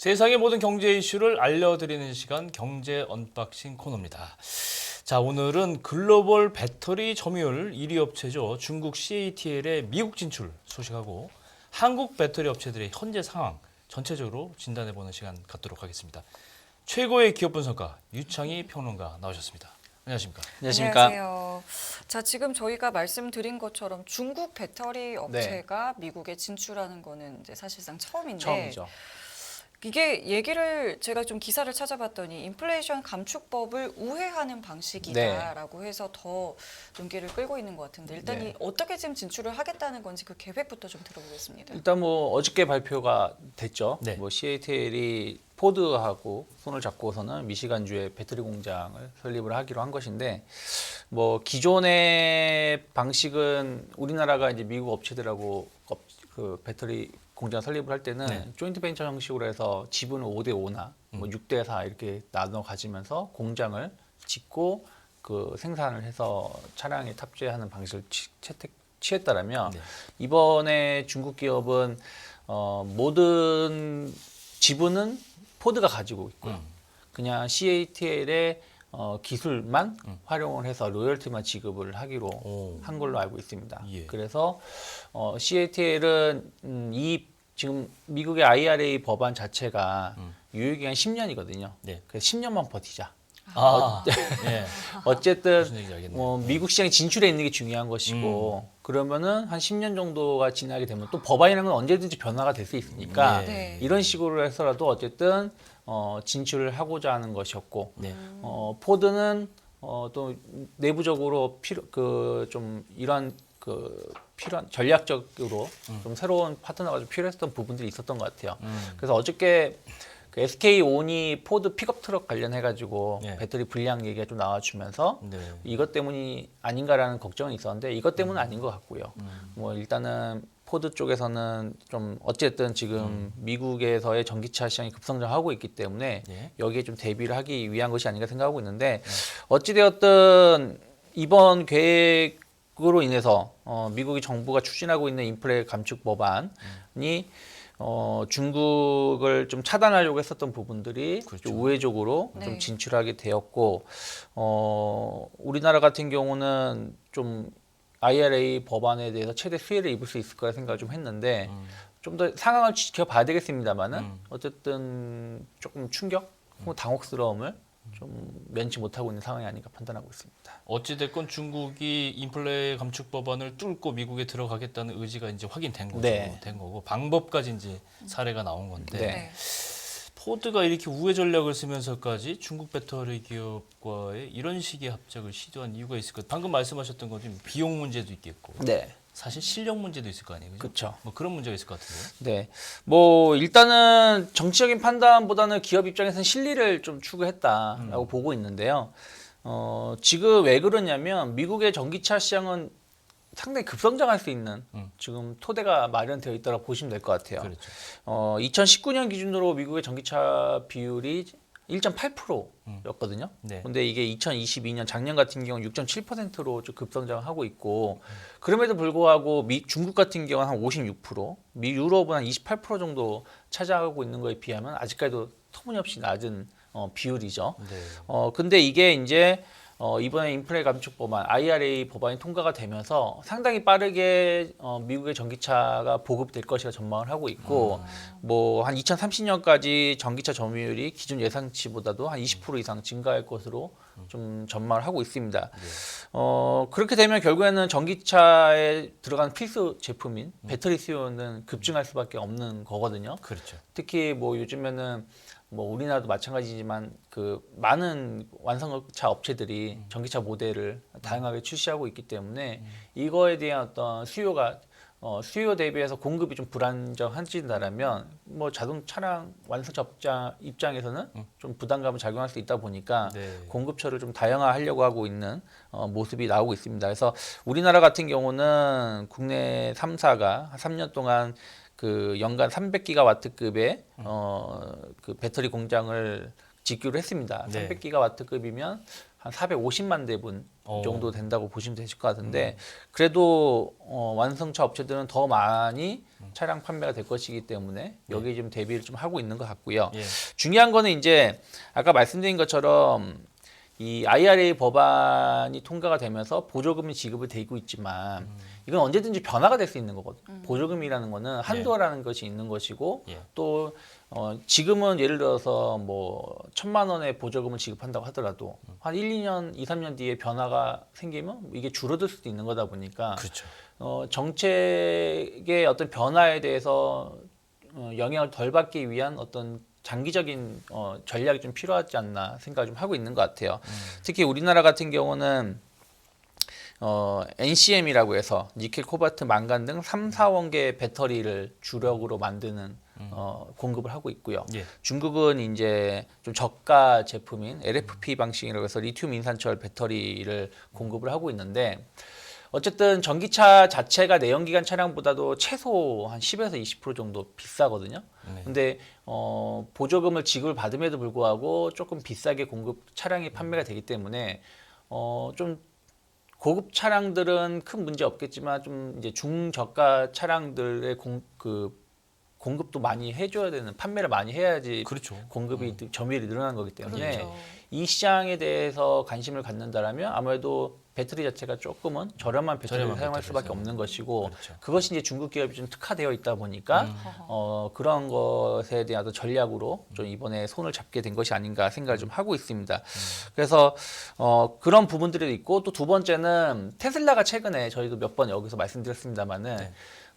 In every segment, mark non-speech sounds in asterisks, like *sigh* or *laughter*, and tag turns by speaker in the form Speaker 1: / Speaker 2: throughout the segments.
Speaker 1: 세상의 모든 경제 이슈를 알려드리는 시간 경제 언박싱 코너입니다. 자 오늘은 글로벌 배터리 점유율 1위 업체죠 중국 CATL의 미국 진출 소식하고 한국 배터리 업체들의 현재 상황 전체적으로 진단해 보는 시간 갖도록 하겠습니다. 최고의 기업 분석가 유창희 평론가 나오셨습니다. 안녕하십니까?
Speaker 2: 안녕하십니까.
Speaker 3: 안녕하세요. 자, 지금 저희가 말씀드린 것처럼 중국 배터리 업체가 미국에 진출하는 거는 이제 사실상 처음인데
Speaker 2: 처음이죠.
Speaker 3: 이게 얘기를 제가 좀 기사를 찾아봤더니 인플레이션 감축법을 우회하는 방식이다라고 해서 더 눈길을 끌고 있는 것 같은데 일단
Speaker 2: 네.
Speaker 3: 이 어떻게 지금 진출을 하겠다는 건지 그 계획부터 좀 들어보겠습니다.
Speaker 2: 일단 뭐 어저께 발표가 됐죠.
Speaker 1: 네.
Speaker 2: 뭐 CATL이 포드하고 손을 잡고서는 미시간주에 배터리 공장을 설립을 하기로 한 것인데 뭐 기존의 방식은 우리나라가 이제 미국 업체들하고 업- 그 배터리 공장 설립을 할 때는
Speaker 1: 네.
Speaker 2: 조인트 벤처 형식으로 해서 지분을 5대 5나 뭐 6대 4 이렇게 나눠 가지면서 공장을 짓고 그 생산을 해서 차량에 탑재하는 방식을 취, 채택, 취했다라면
Speaker 1: 네.
Speaker 2: 이번에 중국 기업은 어, 모든 지분은 포드가 가지고 있고요.
Speaker 1: 음.
Speaker 2: 그냥 CATL의 어, 기술만
Speaker 1: 음.
Speaker 2: 활용을 해서 로열티만 지급을 하기로
Speaker 1: 오.
Speaker 2: 한 걸로 알고 있습니다.
Speaker 1: 예.
Speaker 2: 그래서 어, CATL은 음, 이 지금 미국의 IRA 법안 자체가
Speaker 1: 음.
Speaker 2: 유효기간 10년이거든요.
Speaker 1: 네.
Speaker 2: 그래서 10년만 버티자.
Speaker 1: 아, *laughs* 예. *laughs*
Speaker 2: 어쨌든
Speaker 1: 무슨 얘기인지 알겠네요.
Speaker 2: 뭐 미국 시장에 진출해 있는 게 중요한 것이고 그러면은 한 10년 정도가 지나게 되면 또 법안이라는 건 언제든지 변화가 될 수 있으니까
Speaker 1: 네.
Speaker 3: 네.
Speaker 2: 이런 식으로 해서라도 어쨌든 어, 진출을 하고자 하는 것이었고
Speaker 1: 네.
Speaker 2: 어, 포드는 어, 또 내부적으로 필요 그좀 이런 그 필요한 전략적으로 좀 새로운 파트너가 좀 필요했던 부분들이 있었던 것 같아요.
Speaker 1: 음.
Speaker 2: 그래서 어저께 그 SK 온이 포드 픽업 트럭 관련해 가지고
Speaker 1: 네.
Speaker 2: 배터리 불량 얘기가 좀 나와주면서
Speaker 1: 네.
Speaker 2: 이것 때문이 아닌가라는 걱정은 있었는데 이것 때문은 아닌 것 같고요.
Speaker 1: 음.
Speaker 2: 뭐 일단은 포드 쪽에서는 좀 어쨌든 지금 미국에서의 전기차 시장이 급성장하고 있기 때문에
Speaker 1: 예.
Speaker 2: 여기에 좀 대비를 하기 위한 것이 아닌가 생각하고 있는데 어찌되었든 이번 계획으로 인해서 어, 미국이 정부가 추진하고 있는 인플레 감축 법안이 어, 중국을 좀 차단하려고 했었던 부분들이
Speaker 1: 그렇죠.
Speaker 2: 좀 우회적으로
Speaker 3: 네.
Speaker 2: 좀 진출하게 되었고 어, 우리나라 같은 경우는 좀 IRA 법안에 대해서 최대 수혜를 입을 수 있을 거라 생각을 좀 했는데
Speaker 1: 음.
Speaker 2: 좀더 상황을 지켜봐야 되겠습니다만은
Speaker 1: 음.
Speaker 2: 어쨌든 조금 충격, 혹은 당혹스러움을 좀 면치 못하고 있는 상황이 아닌가 판단하고 있습니다.
Speaker 1: 어찌됐건 중국이 인플레 감축 법안을 뚫고 미국에 들어가겠다는 의지가 이제 확인된 거죠.
Speaker 2: 네.
Speaker 1: 된 거고 방법까지 이제 사례가 나온 건데
Speaker 2: 네.
Speaker 3: 네.
Speaker 1: 포드가 이렇게 우회 전략을 쓰면서까지 중국 배터리 기업과의 이런 식의 합작을 시도한 이유가 있을 것. 방금 말씀하셨던 것처럼 비용 문제도 있겠고
Speaker 2: 네,
Speaker 1: 사실 실력 문제도 있을 거 아니에요.
Speaker 2: 그렇죠.
Speaker 1: 뭐 그런 문제가 있을 것 같은데요.
Speaker 2: 네, 뭐 일단은 정치적인 판단보다는 기업 입장에서는 실리를 좀 추구했다라고 보고 있는데요. 어, 지금 왜 그러냐면 미국의 전기차 시장은 상당히 급성장할 수 있는
Speaker 1: 음.
Speaker 2: 지금 토대가 마련되어 있다고 보시면 될 것 같아요.
Speaker 1: 그렇죠.
Speaker 2: 어, 2019년 기준으로 미국의 전기차 비율이 1.8%였거든요.
Speaker 1: 네.
Speaker 2: 근데 이게 2022년 작년 같은 경우는 6.7%로 좀 급성장을 하고 있고 그럼에도 불구하고 미, 중국 같은 경우는 한 56%, 미 유럽은 한 28% 정도 차지하고 있는 거에 비하면 아직까지도 터무니없이 낮은 어, 비율이죠.
Speaker 1: 네.
Speaker 2: 어 근데 이게 이제 어 이번에 인플레 감축 법안 IRA 법안이 통과가 되면서 상당히 빠르게 어 미국의 전기차가 보급될 것이라 전망을 하고 있고 뭐한 2030년까지 전기차 점유율이 기존 예상치보다도 한 20% 이상 증가할 것으로 좀 전망을 하고 있습니다. 어 그렇게 되면 결국에는 전기차에 들어가는 필수 제품인 배터리 수요는 급증할 수밖에 없는 거거든요.
Speaker 1: 그렇죠.
Speaker 2: 특히 뭐 요즘에는 뭐 우리나라도 마찬가지지만 그 많은 완성차 업체들이 전기차 모델을 다양하게 출시하고 있기 때문에 이거에 대한 어떤 수요가 어, 수요 대비해서 공급이 좀 불안정해진다라면 뭐 자동 차량 완성차 업자 입장에서는 좀 부담감을 작용할 수 있다 보니까
Speaker 1: 네.
Speaker 2: 공급처를 좀 다양화하려고 하고 있는 어, 모습이 나오고 있습니다. 그래서 우리나라 같은 경우는 국내 3사가 한 3년 동안 그 연간 300기가와트급의 어, 그 배터리 공장을 짓기로 했습니다.
Speaker 1: 네.
Speaker 2: 300기가와트급이면 한 450만 대분
Speaker 1: 어.
Speaker 2: 정도 된다고 보시면 되실 것 같은데 그래도 어, 완성차 업체들은 더 많이 차량 판매가 될 것이기 때문에 여기 좀 대비를 좀 하고 있는 것 같고요.
Speaker 1: 예.
Speaker 2: 중요한 거는 이제 아까 말씀드린 것처럼 이 IRA 법안이 통과가 되면서 보조금이 지급이 되고 있지만 이건 언제든지 변화가 될 수 있는 거거든 요. 보조금이라는 거는 한도라는 것이 있는 것이고
Speaker 1: 예.
Speaker 2: 또 어, 지금은 예를 들어서 뭐 천만 원의 보조금을 지급한다고 하더라도 한 1, 2년, 2, 3년 뒤에 변화가 생기면 이게 줄어들 수도 있는 거다 보니까
Speaker 1: 그렇죠.
Speaker 2: 어, 정책의 어떤 변화에 대해서 어, 영향을 덜 받기 위한 어떤 장기적인 어, 전략이 좀 필요하지 않나 생각을 좀 하고 있는 것 같아요. 특히 우리나라 같은 경우는 어, NCM이라고 해서 니켈, 코발트, 망간 등 3, 4원계 배터리를 주력으로 만드는 어, 공급을 하고 있고요.
Speaker 1: 예.
Speaker 2: 중국은 이제 좀 저가 제품인 LFP 방식이라고 해서 리튬 인산철 배터리를 공급을 하고 있는데 어쨌든 전기차 자체가 내연기관 차량보다도 최소 한 10에서 20% 정도 비싸거든요.
Speaker 1: 네.
Speaker 2: 근데 어, 보조금을 지급을 받음에도 불구하고 조금 비싸게 공급 차량이 판매가 되기 때문에 어, 좀 고급 차량들은 큰 문제 없겠지만 좀 이제 중저가 차량들의 공, 그 공급도 많이 해줘야 되는 판매를 많이 해야지
Speaker 1: 그렇죠.
Speaker 2: 공급이 점유율이 늘어나는 거기 때문에
Speaker 3: 그렇죠.
Speaker 2: 이 시장에 대해서 관심을 갖는다라면 아무래도 배터리 자체가 조금은 저렴한 배터리를
Speaker 1: 저렴한
Speaker 2: 사용할
Speaker 1: 배터리를
Speaker 2: 수밖에
Speaker 1: 사용.
Speaker 2: 없는 것이고
Speaker 1: 그렇죠.
Speaker 2: 그것이 이제 중국 기업이 좀 특화되어 있다 보니까 어, 그런 것에 대한 어떤 전략으로 좀 이번에 손을 잡게 된 것이 아닌가 생각을 좀 하고 있습니다. 그래서 어, 그런 부분들이 있고 또 두 번째는 테슬라가 최근에 저희도 몇 번 여기서 말씀드렸습니다만은
Speaker 1: 네.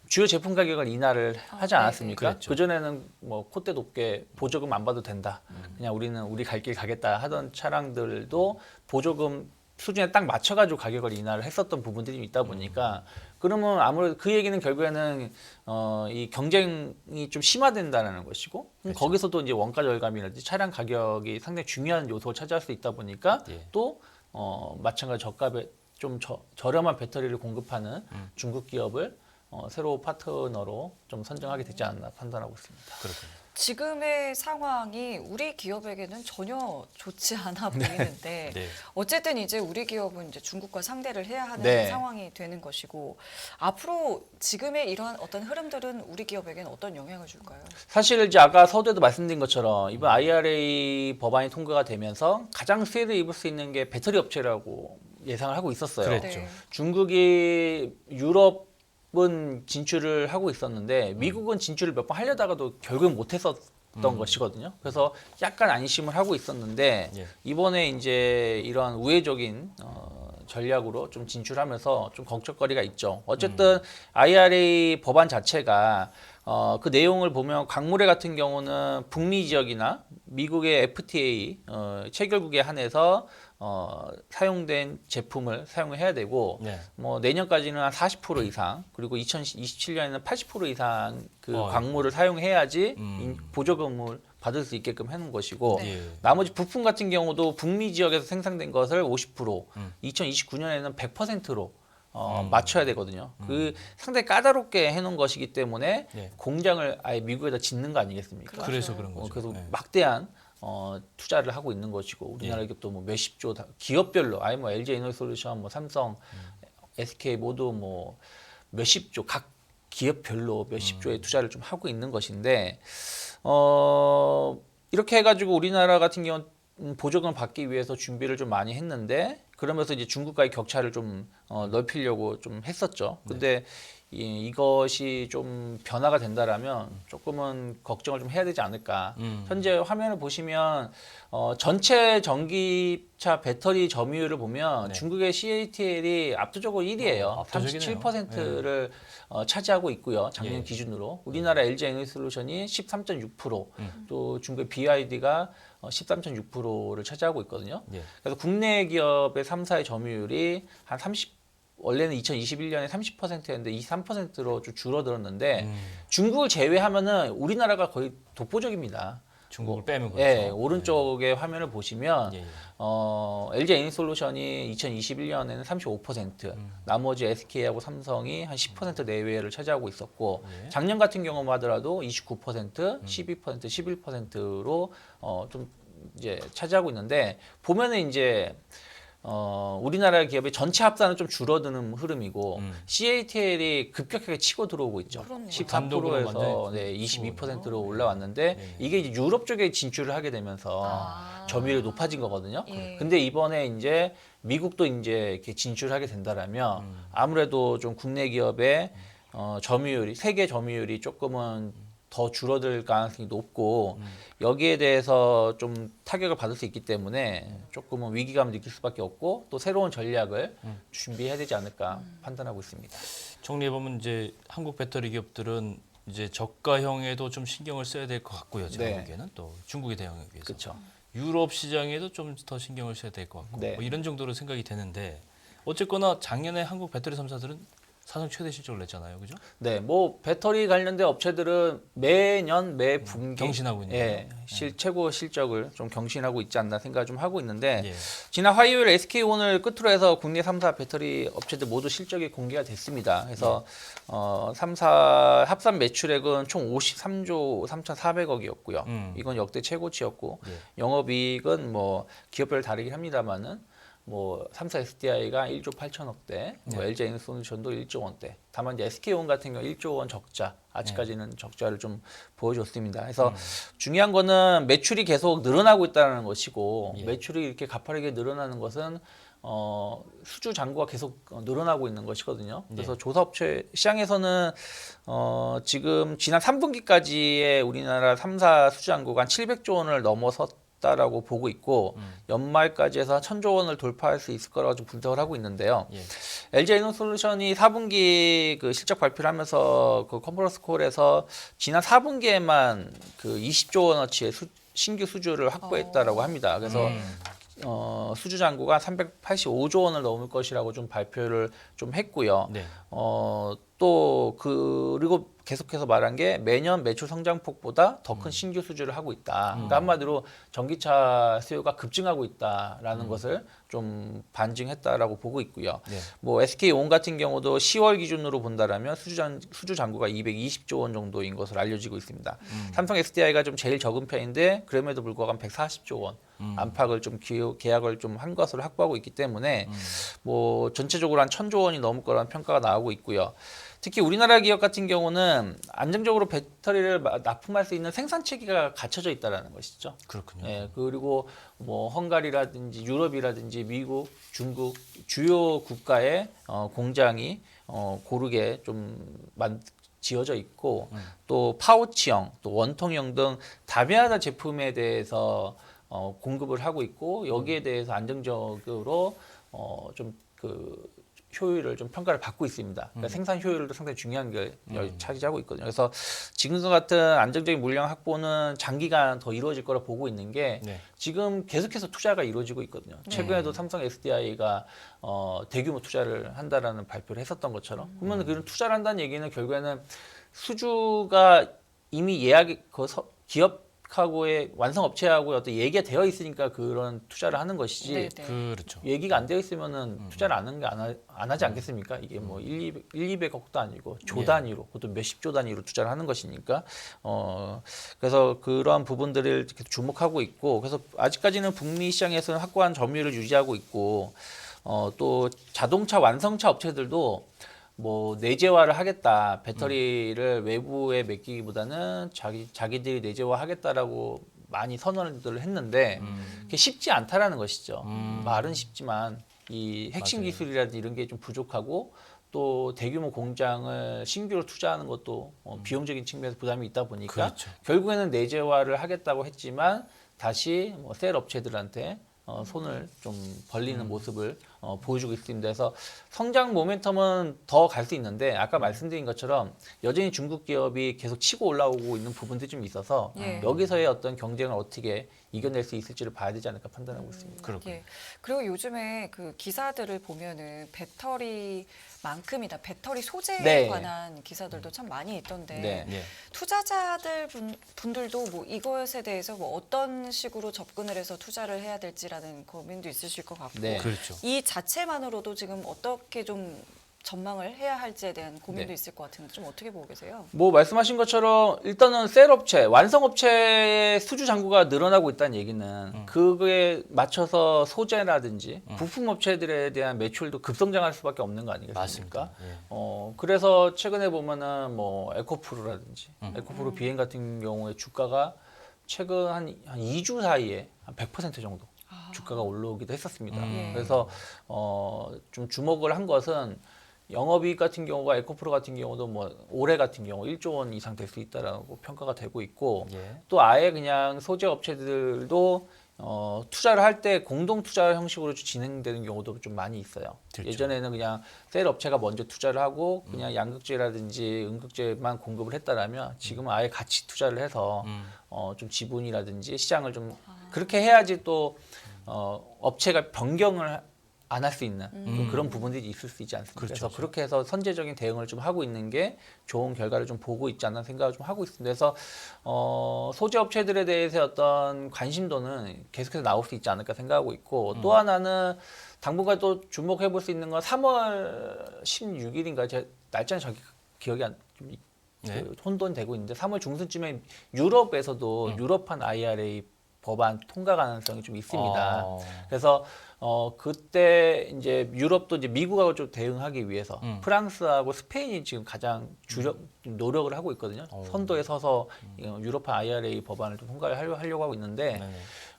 Speaker 2: 주요 제품 가격을 인하를 하지
Speaker 3: 네,
Speaker 2: 않았습니까?
Speaker 1: 그랬죠.
Speaker 2: 그 전에는 뭐 콧대 높게 보조금 안 받도 된다.
Speaker 1: 음.
Speaker 2: 그냥 우리는 우리 갈 길 가겠다 하던 차량들도 보조금 수준에 딱 맞춰가지고 가격을 인하를 했었던 부분들이 있다 보니까 그러면 아무래도 그 얘기는 결국에는 어, 이 경쟁이 좀 심화된다는 것이고
Speaker 1: 그렇죠.
Speaker 2: 거기서도 이제 원가 절감이라든지 차량 가격이 상당히 중요한 요소를 차지할 수 있다 보니까
Speaker 1: 예.
Speaker 2: 또 어, 마찬가지 저가배 좀 저, 저렴한 배터리를 공급하는
Speaker 1: 음.
Speaker 2: 중국 기업을 어, 새로 파트너로 좀 선정하게 되지 않나 판단하고 있습니다.
Speaker 1: 그렇군요.
Speaker 3: 지금의 상황이 우리 기업에게는 전혀 좋지 않아 *laughs* 보이는데
Speaker 1: 네.
Speaker 3: 어쨌든 이제 우리 기업은 이제 중국과 상대를 해야 하는
Speaker 2: 네.
Speaker 3: 상황이 되는 것이고 앞으로 지금의 이러한 어떤 흐름들은 우리 기업에게는 어떤 영향을 줄까요?
Speaker 2: 사실 이제 아까 서두에도 말씀드린 것처럼 이번 IRA 법안이 통과가 되면서 가장 수혜를 입을 수 있는 게 배터리 업체라고 예상을 하고 있었어요.
Speaker 1: 그랬죠.
Speaker 3: 네.
Speaker 2: 중국이 유럽 은 진출을 하고 있었는데 미국은 진출을 몇 번 하려다가도 결국은 못했었던 것이거든요. 그래서 약간 안심을 하고 있었는데
Speaker 1: 예.
Speaker 2: 이번에 이제 이런 우회적인 어, 전략으로 좀 진출하면서 좀 걱정거리가 있죠. 어쨌든 IRA 법안 자체가 어, 그 내용을 보면 광물회 같은 경우는 북미 지역이나 미국의 FTA 어, 체결국에 한해서 어, 사용된 제품을 사용해야 되고
Speaker 1: 네.
Speaker 2: 뭐 내년까지는 한 40% 이상 그리고 2027년에는 80% 이상 그
Speaker 1: 어,
Speaker 2: 광물을 사용해야지
Speaker 1: 음.
Speaker 2: 인- 보조금을 받을 수 있게끔 해놓은 것이고
Speaker 3: 네.
Speaker 1: 예.
Speaker 2: 나머지 부품 같은 경우도 북미 지역에서 생산된 것을 50%
Speaker 1: 음.
Speaker 2: 2029년에는 100%로 어,
Speaker 1: 음.
Speaker 2: 맞춰야 되거든요. 그 상당히 까다롭게 해놓은 것이기 때문에
Speaker 1: 예.
Speaker 2: 공장을 아예 미국에다 짓는 거 아니겠습니까?
Speaker 3: 그렇죠.
Speaker 1: 그래서 그런
Speaker 2: 어,
Speaker 1: 거죠.
Speaker 2: 그래서
Speaker 1: 네.
Speaker 2: 막대한 어, 투자를 하고 있는 것이고 우리나라
Speaker 1: 예.
Speaker 2: 기업도 뭐 몇십 조 다, 기업별로 아예 뭐 LG 에너솔루션, 뭐 삼성, SK 모두 뭐 몇십 조 각 기업별로 몇십조의 투자를 좀 하고 있는 것인데 어, 이렇게 해가지고 우리나라 같은 경우는 음, 보조금을 받기 위해서 준비를 좀 많이 했는데 그러면서 이제 중국과의 격차를 좀 어, 넓히려고 좀 했었죠. 근데 이, 이것이 좀 변화가 된다라면 조금은 걱정을 좀 해야 되지 않을까.
Speaker 1: 음.
Speaker 2: 현재 화면을 보시면 어, 전체 전기차 배터리 점유율을 보면
Speaker 1: 네.
Speaker 2: 중국의 CATL이 압도적으로 1위예요.
Speaker 1: 어, 압도적이네요.
Speaker 2: 37%를 어, 차지하고 있고요. 작년
Speaker 1: 예.
Speaker 2: 기준으로 우리나라 LG 에너솔루션이 13.6%,
Speaker 1: 음.
Speaker 2: 또 중국의 BYD가 어, 13.6%를 차지하고 있거든요.
Speaker 1: 예.
Speaker 2: 그래서 국내 기업의 3사의 점유율이 한 30, 원래는 2021년에 30%였는데 23%로 좀 줄어들었는데
Speaker 1: 음.
Speaker 2: 중국을 제외하면은 우리나라가 거의 독보적입니다.
Speaker 1: 중국을 빼면 그렇죠.
Speaker 2: 예, 오른쪽에 화면을 보시면
Speaker 1: 예, 예.
Speaker 2: 어, LG 에너솔루션이 2021년에는 35%,
Speaker 1: 음.
Speaker 2: 나머지 SK하고 삼성이 한 10% 내외를 차지하고 있었고
Speaker 1: 예.
Speaker 2: 작년 같은 경우만 하더라도 29%,
Speaker 1: 음.
Speaker 2: 12%, 11%로 어, 좀 이제 차지하고 있는데 보면은 이제 어, 우리나라 기업의 전체 합산은 좀 줄어드는 흐름이고
Speaker 1: 음.
Speaker 2: CATL이 급격하게 치고 들어오고 있죠. 그렇네요.13%에서
Speaker 1: 단독으로 완전히
Speaker 2: 네,
Speaker 1: 치고
Speaker 2: 22%로 올라왔는데
Speaker 1: 네.
Speaker 2: 이게 이제 유럽 쪽에 진출을 하게 되면서
Speaker 3: 아.
Speaker 2: 점유율이 높아진 거거든요.
Speaker 3: 예.
Speaker 2: 근데 이번에 이제 미국도 이제 이렇게 진출하게 된다라면
Speaker 1: 음.
Speaker 2: 아무래도 좀 국내 기업의 어, 점유율이 세계 점유율이 조금은 더 줄어들 가능성이 높고
Speaker 1: 음.
Speaker 2: 여기에 대해서 좀 타격을 받을 수 있기 때문에 조금은 위기감을 느낄 수밖에 없고 또 새로운 전략을
Speaker 1: 음.
Speaker 2: 준비해야 되지 않을까 판단하고 있습니다.
Speaker 1: 정리해 보면 이제 한국 배터리 기업들은 이제 저가형에도 좀 신경을 써야 될 것 같고요. 제가
Speaker 2: 네.
Speaker 1: 보기에는 또 중국에 대응하기 위해서.
Speaker 2: 그렇죠.
Speaker 1: 유럽 시장에도 좀 더 신경을 써야 될 것 같고
Speaker 2: 네.
Speaker 1: 뭐 이런 정도로 생각이 되는데 어쨌거나 작년에 한국 배터리 3사들은 사상 최대 실적을 냈잖아요, 그죠?
Speaker 2: 네, 뭐 배터리 관련된 업체들은 매년 매 분기
Speaker 1: 음, 경신하고 있는
Speaker 2: 예,
Speaker 1: 거죠.
Speaker 2: 실 최고 실적을 좀 경신하고 있지 않나 생각을 좀 하고 있는데
Speaker 1: 예.
Speaker 2: 지난 화요일 SK 오늘 끝으로 해서 국내 3사 배터리 업체들 모두 실적이 공개가 됐습니다. 그래서
Speaker 1: 네.
Speaker 2: 어, 3사 합산 매출액은 총 53조 3,400억이었고요.
Speaker 1: 음.
Speaker 2: 이건 역대 최고치였고
Speaker 1: 예.
Speaker 2: 영업이익은 뭐 기업별 다르긴 합니다만은 뭐 3사 SDI가 1조 8천억대, 뭐
Speaker 1: 네.
Speaker 2: LG 에너솔루션도 1조 원대. 다만 이제 SK온 같은 경우 1조 원 적자. 아직까지는
Speaker 1: 네.
Speaker 2: 적자를 좀 보여줬습니다. 그래서
Speaker 1: 음.
Speaker 2: 중요한 거는 매출이 계속 늘어나고 있다는 것이고
Speaker 1: 예.
Speaker 2: 매출이 이렇게 가파르게 늘어나는 것은 어, 수주 잔고가 계속 어, 늘어나고 있는 것이거든요. 그래서
Speaker 1: 예.
Speaker 2: 조사업체 시장에서는 어, 지금 지난 3분기까지의 우리나라 3사 수주 잔고가 한 700조 원을 넘어섰 다라고 보고 있고
Speaker 1: 음.
Speaker 2: 연말까지 해서 1000조 원을 돌파할 수 있을 거라고 좀 분석을 하고 있는데요.
Speaker 1: 예.
Speaker 2: LG 에너솔루션이 4분기 그 실적 발표를 하면서 그 컨퍼런스 콜에서 지난 4분기에만 그 20조 원어치의 수- 신규 수주를 확보했다라고 합니다. 그래서
Speaker 1: 음.
Speaker 2: 어, 수주 잔고가 385조 원을 넘을 것이라고 좀 발표를 좀 했고요.
Speaker 1: 네.
Speaker 2: 어, 또 그리고 계속해서 말한 게 매년 매출 성장폭보다 더 큰 신규 수주를 하고 있다. 그러니까 한마디로 전기차 수요가 급증하고 있다라는 것을 좀 반증했다라고 보고 있고요.
Speaker 1: 네.
Speaker 2: 뭐 SK 온 같은 경우도 10월 기준으로 본다라면 수주 잔 수주 잔고가 220조 원 정도인 것으로 알려지고 있습니다. 삼성 SDI가 좀 제일 적은 편인데 그럼에도 불구하고 한 140조 원
Speaker 1: 음.
Speaker 2: 안팎을 좀 계약을 좀 한 것으로 확보하고 있기 때문에 뭐 전체적으로 한 1000조 원이 넘을 거라는 평가가 나오고 있고요. 특히 우리나라 기업 같은 경우는 안정적으로 배터리를 마- 납품할 수 있는 생산 체계가 갖춰져 있다라는 것이죠.
Speaker 1: 그렇군요.
Speaker 2: 예, 그리고 뭐 헝가리라든지 유럽이라든지 미국, 중국 주요 국가의 어, 공장이 어, 고르게 좀 만, 지어져 있고 또 파우치형, 또 원통형 등 다변화된 제품에 대해서 어, 공급을 하고 있고 여기에 대해서 안정적으로 어, 좀그 효율을 좀 평가를 받고 있습니다. 그러니까 생산 효율도 상당히 중요한 게 차지하고 있거든요. 그래서 지금과 같은 안정적인 물량 확보는 장기간 더 이루어질 거라 보고 있는 게
Speaker 1: 네.
Speaker 2: 지금 계속해서 투자가 이루어지고 있거든요. 최근에도 삼성 SDI가 어, 대규모 투자를 한다라는 발표를 했었던 것처럼 그러면 그런 투자를 한다는 얘기는 결국에는 수주가 이미 예약이 그 서- 기업 하고의 완성 업체하고 어떤 얘기가 되어 있으니까 그런 투자를 하는 것이지
Speaker 3: 네, 네.
Speaker 1: 그렇죠.
Speaker 2: 얘기가 안 되어 있으면은 투자를 안 하는 게안 안 하지 않겠습니까? 이게 뭐 1, 200, 1, 200억도 아니고 조
Speaker 1: 예.
Speaker 2: 단위로 그것도 몇십 조 단위로 투자를 하는 것이니까 어 그래서 그러한 부분들을 계속 주목하고 있고 그래서 아직까지는 북미 시장에서는 확고한 점유율을 유지하고 있고 어또 자동차 완성차 업체들도 뭐 내재화를 하겠다 배터리를 외부에 맡기기보다는 자기 자기들이 내재화하겠다라고 많이 선언을 했는데
Speaker 1: 음.
Speaker 2: 그게 쉽지 않다라는 것이죠.
Speaker 1: 음.
Speaker 2: 말은 쉽지만 이 핵심
Speaker 1: 맞아요.
Speaker 2: 기술이라든지 이런 게 좀 부족하고 또 대규모 공장을 신규로 투자하는 것도 어, 비용적인 측면에서 부담이 있다 보니까
Speaker 1: 음. 그렇죠.
Speaker 2: 결국에는 내재화를 하겠다고 했지만 다시 뭐 셀 업체들한테 어, 손을 좀 벌리는
Speaker 1: 음.
Speaker 2: 모습을 어, 보여주고 있습니다. 그래서 성장 모멘텀은 더 갈 수 있는데 아까 말씀드린 것처럼 여전히 중국 기업이 계속 치고 올라오고 있는 부분들이 좀 있어서
Speaker 3: 예.
Speaker 2: 여기서의 어떤 경쟁을 어떻게 이겨낼 수 있을지를 봐야 되지 않을까 판단하고 있습니다.
Speaker 1: 그렇군요.
Speaker 3: 예. 그리고 요즘에 그 기사들을 보면은 배터리만큼이나 배터리 소재에
Speaker 2: 네.
Speaker 3: 관한 기사들도 참 많이 있던데
Speaker 2: 네.
Speaker 1: 예.
Speaker 3: 투자자들 분, 분들도 뭐 이것에 대해서 뭐 어떤 식으로 접근을 해서 투자를 해야 될지라는 고민도 있으실 것 같고
Speaker 2: 네.
Speaker 1: 그렇죠.
Speaker 3: 이 자체만으로도 지금 어떻게 좀 전망을 해야 할지에 대한 고민도
Speaker 2: 네.
Speaker 3: 있을 것 같은데 좀 어떻게 보고 계세요?
Speaker 2: 뭐 말씀하신 것처럼 일단은 셀 업체, 완성 업체의 수주 잔고가 늘어나고 있다는 얘기는
Speaker 1: 음.
Speaker 2: 그거에 맞춰서 소재라든지 부품 업체들에 대한 매출도 급성장할 수밖에 없는 거 아니겠습니까?
Speaker 1: 맞습니다. 예.
Speaker 2: 어 그래서 최근에 보면은 뭐 에코프로라든지
Speaker 1: 음.
Speaker 2: 에코프로 비행 같은 경우에 주가가 최근 한, 한 2주 사이에 한 100% 정도
Speaker 3: 아.
Speaker 2: 주가가 올라오기도 했었습니다.
Speaker 1: 음.
Speaker 3: 예.
Speaker 2: 그래서 어, 좀 주목을 한 것은 영업이익 같은 경우가 에코프로 같은 경우도 뭐 올해 같은 경우 1조 원 이상 될 수 있다라고 평가가 되고 있고
Speaker 1: 예.
Speaker 2: 또 아예 그냥 소재 업체들도 어, 투자를 할 때 공동 투자 형식으로 진행되는 경우도 좀 많이 있어요.
Speaker 1: 그렇죠.
Speaker 2: 예전에는 그냥 셀 업체가 먼저 투자를 하고 그냥 양극재라든지 음극재만 공급을 했다라면 지금은 아예 같이 투자를 해서
Speaker 1: 음.
Speaker 2: 어, 좀 지분이라든지 시장을 좀 그렇게 해야지 또 어, 업체가 변경을 안 할 수 있는 좀 그런 부분들이 있을 수 있지 않습니까?
Speaker 1: 음. 그렇죠,
Speaker 2: 그래서
Speaker 1: 그렇죠.
Speaker 2: 그렇게 해서 선제적인 대응을 좀 하고 있는 게 좋은 결과를 좀 보고 있지 않나 생각을 좀 하고 있습니다. 그래서 어, 소재 업체들에 대해서 어떤 관심도는 계속해서 나올 수 있지 않을까 생각하고 있고
Speaker 1: 음.
Speaker 2: 또 하나는 당분간 또 주목해 볼 수 있는 건 3월 16일인가 제 날짜는 저기 기억이 안, 좀 이-
Speaker 1: 네.
Speaker 2: 그 혼돈되고 있는데 3월 중순쯤에 유럽에서도
Speaker 1: 음.
Speaker 2: 유럽판 IRA 법안 통과 가능성이 좀 있습니다.
Speaker 1: 어.
Speaker 2: 그래서 어 그때 이제 유럽도 이제 미국하고 좀 대응하기 위해서
Speaker 1: 음.
Speaker 2: 프랑스하고 스페인이 지금 가장 주력 노력을 하고 있거든요.
Speaker 1: 어.
Speaker 2: 선도에 서서 어, 유럽판 IRA 법안을 좀 통과를 하려- 하려고 하고 있는데
Speaker 1: 네네.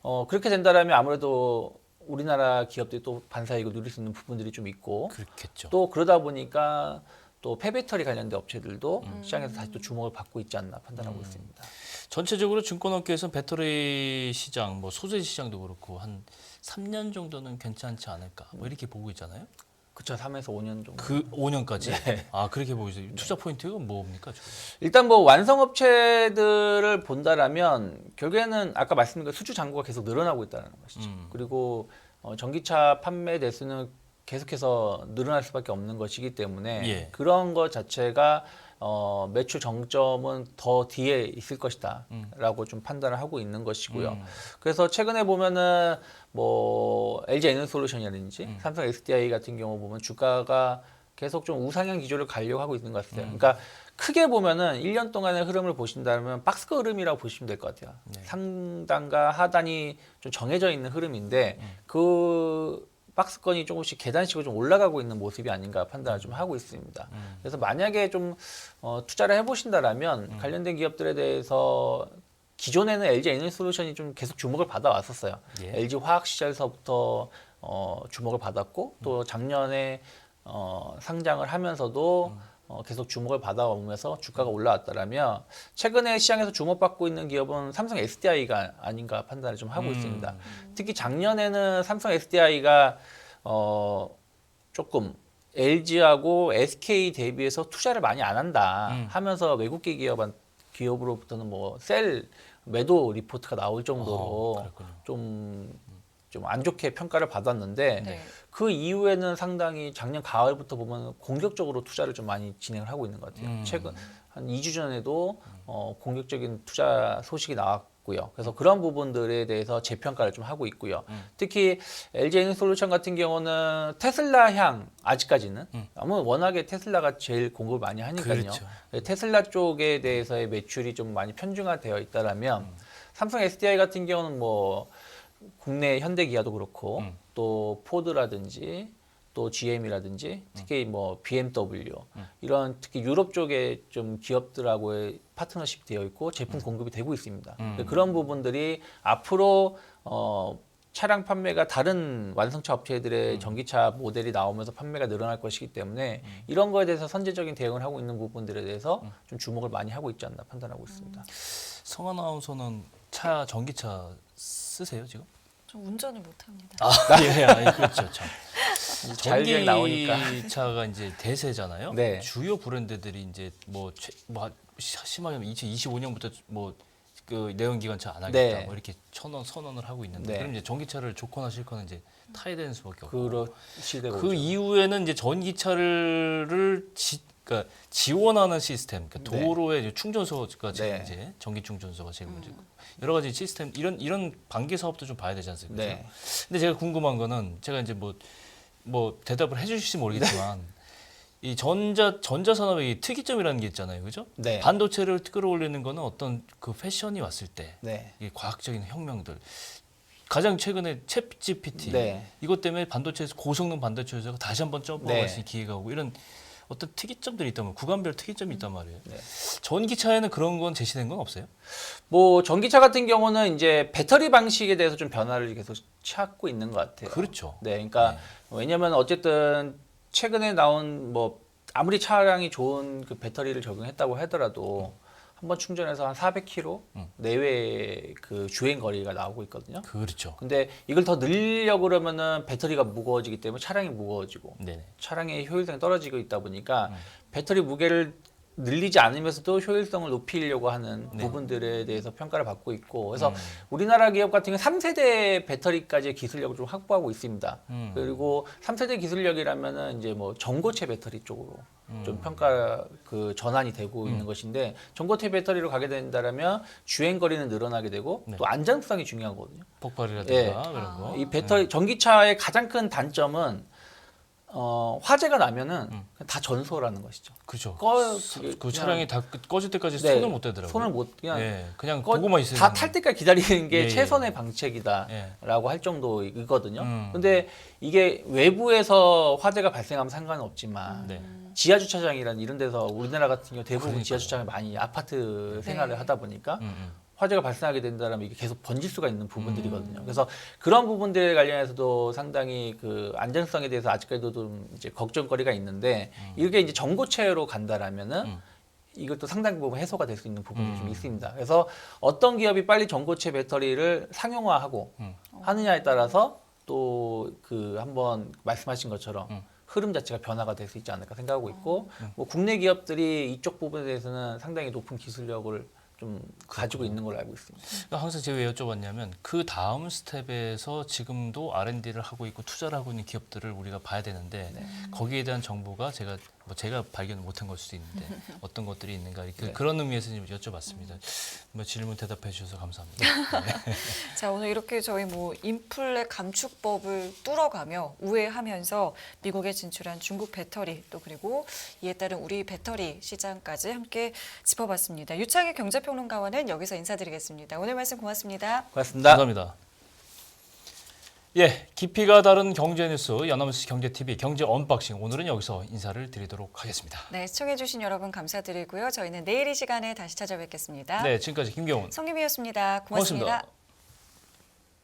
Speaker 2: 어 그렇게 된다라면 아무래도 우리나라 기업들이 또 반사 이익을 누릴 수 있는 부분들이 좀 있고
Speaker 1: 그렇겠죠.
Speaker 2: 또 그러다 보니까 또 폐배터리 관련된 업체들도
Speaker 1: 음.
Speaker 2: 시장에서 다시 또 주목을 받고 있지 않나 판단하고 있습니다.
Speaker 1: 전체적으로 증권업계에서는 배터리 시장, 뭐 소재 시장도 그렇고 한 3년 정도는 괜찮지 않을까. 뭐 이렇게 보고 있잖아요.
Speaker 2: 그쵸, 3에서 5년 정도.
Speaker 1: 그 5년까지.
Speaker 2: 네.
Speaker 1: 아 그렇게 보고 있어요. 투자 포인트가 뭡니까? 지금?
Speaker 2: 일단 뭐 완성 업체들을 본다라면 결국에는 아까 말씀드린 그 수주 잔고가 계속 늘어나고 있다는 것이죠.
Speaker 1: 음.
Speaker 2: 그리고 어, 전기차 판매 대수는 계속해서 늘어날 수밖에 없는 것이기 때문에
Speaker 1: 예.
Speaker 2: 그런 것 자체가 어, 매출 정점은 더 뒤에 있을 것이다라고 좀 판단을 하고 있는 것이고요.
Speaker 1: 음.
Speaker 2: 그래서 최근에 보면은 뭐 LG 에너솔루션이라든지
Speaker 1: 음.
Speaker 2: 삼성 SDI 같은 경우 보면 주가가 계속 좀 우상향 기조를 가려고 하고 있는 것 같아요.
Speaker 1: 음.
Speaker 2: 그러니까 크게 보면은 1년 동안의 흐름을 보신다면 박스권 흐름이라고 보시면 될 것 같아요.
Speaker 1: 네.
Speaker 2: 상단과 하단이 좀 정해져 있는 흐름인데
Speaker 1: 음.
Speaker 2: 그 박스권이 조금씩 계단식으로 좀 올라가고 있는 모습이 아닌가 판단을 좀 하고 있습니다.
Speaker 1: 음.
Speaker 2: 그래서 만약에 좀 어, 투자를 해보신다라면 관련된 기업들에 대해서 기존에는 LG 에너솔루션이 좀 계속 주목을 받아왔었어요.
Speaker 1: 예.
Speaker 2: LG 화학 시절서부터 어, 주목을 받았고 또 작년에 어, 상장을 하면서도 어, 계속 주목을 받아오면서 주가가 올라왔다라면 최근에 시장에서 주목받고 있는 기업은 삼성 SDI가 아닌가 판단을 좀 하고
Speaker 1: 음.
Speaker 2: 있습니다. 특히 작년에는 삼성 SDI가 어, 조금 LG하고 SK 대비해서 투자를 많이 안 한다
Speaker 1: 음.
Speaker 2: 하면서 외국계 기업한 기업으로부터는 뭐 셀 매도 리포트가 나올 정도로
Speaker 1: 어, 그렇군요.
Speaker 2: 좀좀 안 좋게 평가를 받았는데
Speaker 3: 네.
Speaker 2: 그 이후에는 상당히 작년 가을부터 보면 공격적으로 투자를 좀 많이 진행을 하고 있는 것 같아요.
Speaker 1: 음.
Speaker 2: 최근 한 2주 전에도 어, 공격적인 투자 소식이 나왔고요. 그래서 그런 부분들에 대해서 재평가를 좀 하고 있고요.
Speaker 1: 음.
Speaker 2: 특히 LG 에너솔루션 같은 경우는 테슬라 향 아직까지는
Speaker 1: 음.
Speaker 2: 아무 워낙에 테슬라가 제일 공급을 많이 하니까요.
Speaker 1: 그렇죠.
Speaker 2: 테슬라 쪽에 대해서의 매출이 좀 많이 편중화되어 있다라면
Speaker 1: 음.
Speaker 2: 삼성 SDI 같은 경우는 뭐 국내 현대 기아도 그렇고
Speaker 1: 음.
Speaker 2: 또 포드라든지 또 GM이라든지 특히 뭐 BMW
Speaker 1: 음.
Speaker 2: 이런 특히 유럽 쪽에 좀 기업들하고의 파트너십 되어 있고 제품 공급이 되고 있습니다.
Speaker 1: 음.
Speaker 2: 그런 부분들이 앞으로 어 차량 판매가 다른 완성차 업체들의 전기차 모델이 나오면서 판매가 늘어날 것이기 때문에 이런 거에 대해서 선제적인 대응을 하고 있는 부분들에 대해서 좀 주목을 많이 하고 있지 않나 판단하고 있습니다.
Speaker 1: 성 아나운서는 차 전기차 쓰세요 지금?
Speaker 3: 저 운전을 못합니다.
Speaker 1: 아, 예, 아, 그렇죠. 참. *laughs*
Speaker 2: 자율주행 나오니까.
Speaker 1: 전기차가 이제 대세잖아요.
Speaker 2: 네.
Speaker 1: 주요 브랜드들이 이제 뭐, 최, 뭐 심하면 2025년부터 뭐그 내연기관차 안 하겠다
Speaker 2: 네.
Speaker 1: 뭐 이렇게 천원 선언을 하고 있는데
Speaker 2: 네.
Speaker 1: 그럼 이제 전기차를 좋거나 싫거나 이제 타야 되는 수밖에 없고
Speaker 2: 시대가
Speaker 1: 그
Speaker 2: 오죠.
Speaker 1: 이후에는 이제 전기차를 지, 그러니까 지원하는 시스템, 그러니까
Speaker 2: 네.
Speaker 1: 도로에 이제 충전소가 지금
Speaker 2: 네.
Speaker 1: 이제 전기 충전소가 제일 문제고 여러 가지 시스템 이런 이런 반기 사업도 좀 봐야 되지 않습니까?
Speaker 2: 네.
Speaker 1: 근데 제가 궁금한 거는 제가 이제 뭐뭐 대답을 해주실지 모르겠지만
Speaker 2: 네.
Speaker 1: 이 전자 전자 산업의 이 특이점이라는 게 있잖아요, 그죠?
Speaker 2: 네.
Speaker 1: 반도체를 끌어올리는 거는 어떤 그 패션이 왔을 때
Speaker 2: 네.
Speaker 1: 이 과학적인 혁명들 가장 최근에 챗 GPT
Speaker 2: 네.
Speaker 1: 이것 때문에 반도체에서 고성능 반도체 회사가 다시 한번 점프할
Speaker 2: 네.
Speaker 1: 수 있는 기회가 오고 이런 어떤 특이점들이 있다면 구간별 특이점이 있단 말이에요.
Speaker 2: 네.
Speaker 1: 전기차에는 그런 건 제시된 건 없어요?
Speaker 2: 뭐 전기차 같은 경우는 이제 배터리 방식에 대해서 좀 변화를 계속 찾고 있는 것 같아요.
Speaker 1: 그렇죠.
Speaker 2: 네, 그러니까 왜냐면 어쨌든 최근에 나온 뭐 아무리 차량이 좋은 그 배터리를 적용했다고 하더라도 한 번 충전해서 한 400km
Speaker 1: 음.
Speaker 2: 내외 그 주행 거리가 나오고 있거든요.
Speaker 1: 그렇죠.
Speaker 2: 근데 이걸 더 늘리려고 그러면은 배터리가 무거워지기 때문에 차량이 무거워지고
Speaker 1: 네네.
Speaker 2: 차량의 효율성이 떨어지고 있다 보니까
Speaker 1: 음.
Speaker 2: 배터리 무게를 늘리지 않으면서도 효율성을 높이려고 하는
Speaker 1: 네.
Speaker 2: 부분들에 대해서 평가를 받고 있고 그래서
Speaker 1: 음.
Speaker 2: 우리나라 기업 같은 경우 3세대 배터리까지의 기술력을 좀 확보하고 있습니다.
Speaker 1: 음.
Speaker 2: 그리고 3세대 기술력이라면은 이제 뭐 전고체 배터리 쪽으로
Speaker 1: 음.
Speaker 2: 좀 평가 그 전환이 되고 있는 것인데 전고체 배터리로 가게 된다면 주행 거리는 늘어나게 되고
Speaker 1: 네.
Speaker 2: 또 안전성이 중요하거든요.
Speaker 1: 폭발이라든가
Speaker 2: 예.
Speaker 1: 이런 거.
Speaker 2: 이 배터리 전기차의 가장 큰 단점은 어, 화재가 나면은
Speaker 1: 음.
Speaker 2: 다 전소라는 것이죠.
Speaker 1: 그죠.
Speaker 2: 꺼
Speaker 1: 그, 그
Speaker 2: 그냥-
Speaker 1: 차량이 다 끄- 꺼질 때까지
Speaker 2: 네,
Speaker 1: 손을 못 대더라고요.
Speaker 2: 손을 못 그냥
Speaker 1: 예, 그냥
Speaker 2: 꺼-
Speaker 1: 보고만 있어요.
Speaker 2: 다 탈 때까지 기다리는 게
Speaker 1: 예, 예.
Speaker 2: 최선의 방책이다라고
Speaker 1: 예.
Speaker 2: 할 정도이거든요.
Speaker 1: 음.
Speaker 2: 근데 이게 외부에서 화재가 발생하면 상관은 없지만
Speaker 1: 네.
Speaker 2: 지하 주차장이라는 이런 데서 우리나라 같은 경우 대부분
Speaker 1: 그러니까요.
Speaker 2: 지하 주차장에 많이 아파트 생활을
Speaker 3: 네.
Speaker 2: 하다 보니까
Speaker 1: 음, 음.
Speaker 2: 화재가 발생하게 된다면 이게 계속 번질 수가 있는 부분들이거든요. 그래서 그런 부분들에 관련해서도 상당히 그 안전성에 대해서 아직까지도 좀 이제 걱정거리가 있는데 이게 이제 전고체로 간다라면은
Speaker 1: 음.
Speaker 2: 이것도 상당 부분 해소가 될 수 있는 부분이
Speaker 1: 음.
Speaker 2: 좀 있습니다. 그래서 어떤 기업이 빨리 전고체 배터리를 상용화하고
Speaker 1: 음.
Speaker 2: 하느냐에 따라서 또 그 한번 말씀하신 것처럼
Speaker 1: 음.
Speaker 2: 흐름 자체가 변화가 될 수 있지 않을까 생각하고 있고 뭐 국내 기업들이 이쪽 부분에 대해서는 상당히 높은 기술력을 좀 가지고 있는 걸로 알고 있습니다.
Speaker 1: 그러니까 항상 제가 왜 여쭤봤냐면 그 다음 스텝에서 지금도 R&D를 하고 있고 투자를 하고 있는 기업들을 우리가 봐야 되는데
Speaker 2: 네.
Speaker 1: 거기에 대한 정보가 제가 뭐 제가 발견을 못한 걸 수도 있는데 *laughs* 어떤 것들이 있는가 이렇게
Speaker 2: 네.
Speaker 1: 그런 의미에서 좀 여쭤봤습니다. 뭐 질문 대답해 주셔서 감사합니다. *laughs*
Speaker 3: 자 오늘 이렇게 저희 뭐 인플레 감축법을 뚫어가며 우회하면서 미국에 진출한 중국 배터리 또 그리고 이에 따른 우리 배터리 시장까지 함께 짚어봤습니다. 유창희 경제 평론가와는 여기서 인사드리겠습니다. 오늘 말씀 고맙습니다.
Speaker 2: 고맙습니다.
Speaker 1: 감사합니다. 예, 깊이가 다른 경제 뉴스 연합뉴스 경제 TV 경제 언박싱 오늘은 여기서 인사를 드리도록 하겠습니다.
Speaker 3: 네 시청해주신 여러분 감사드리고요. 저희는 내일 이 시간에 다시 찾아뵙겠습니다.
Speaker 1: 네, 지금까지 김경훈
Speaker 3: 성김이었습니다 고맙습니다.
Speaker 1: 고맙습니다.